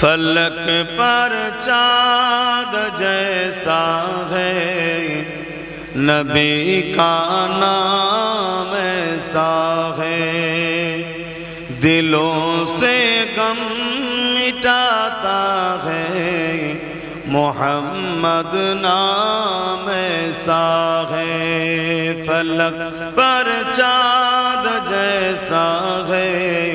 فلک پر چاند جیسا ہے، نبی کا نام ایسا ہے۔ دلوں سے غم مٹاتا ہے، محمد نام ایسا ہے۔ فلک پر چاند جیسا ہے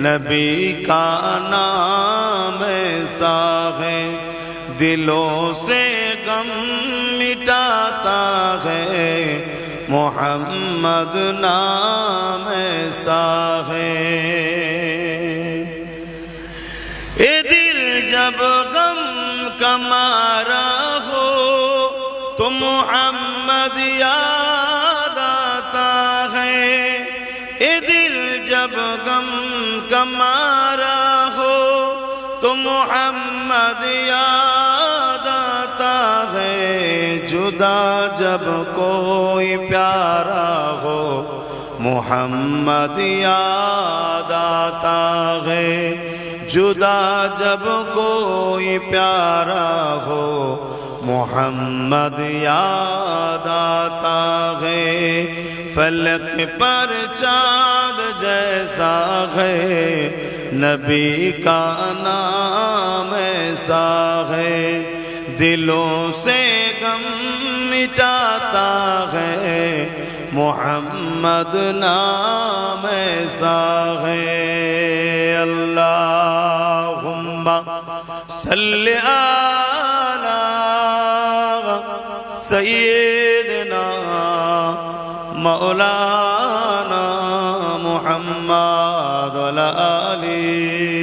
نبی کا نام ایسا ہے، دلوں سے غم مٹاتا ہے۔ محمد نام ایسا ہے۔ اے دل جب غم کا مارا ہو، تو محمد یاد آتا ہے۔ اے دل جب غم کا مارا ہو تو محمد یاد آتا ہے۔ جدا جب کوئی پیارا ہو، محمد یاد آتا ہے۔ جدا جب کوئی پیارا ہو، محمد یاد آتا ہے۔ فلک پر چاند جیسا ہے نبی کا نام ایسا ہے۔ دلوں سے غم مٹاتا ہے محمد نام ایسا ہے۔ اللہم صلی علی سیدنا مولانا محمد والآلين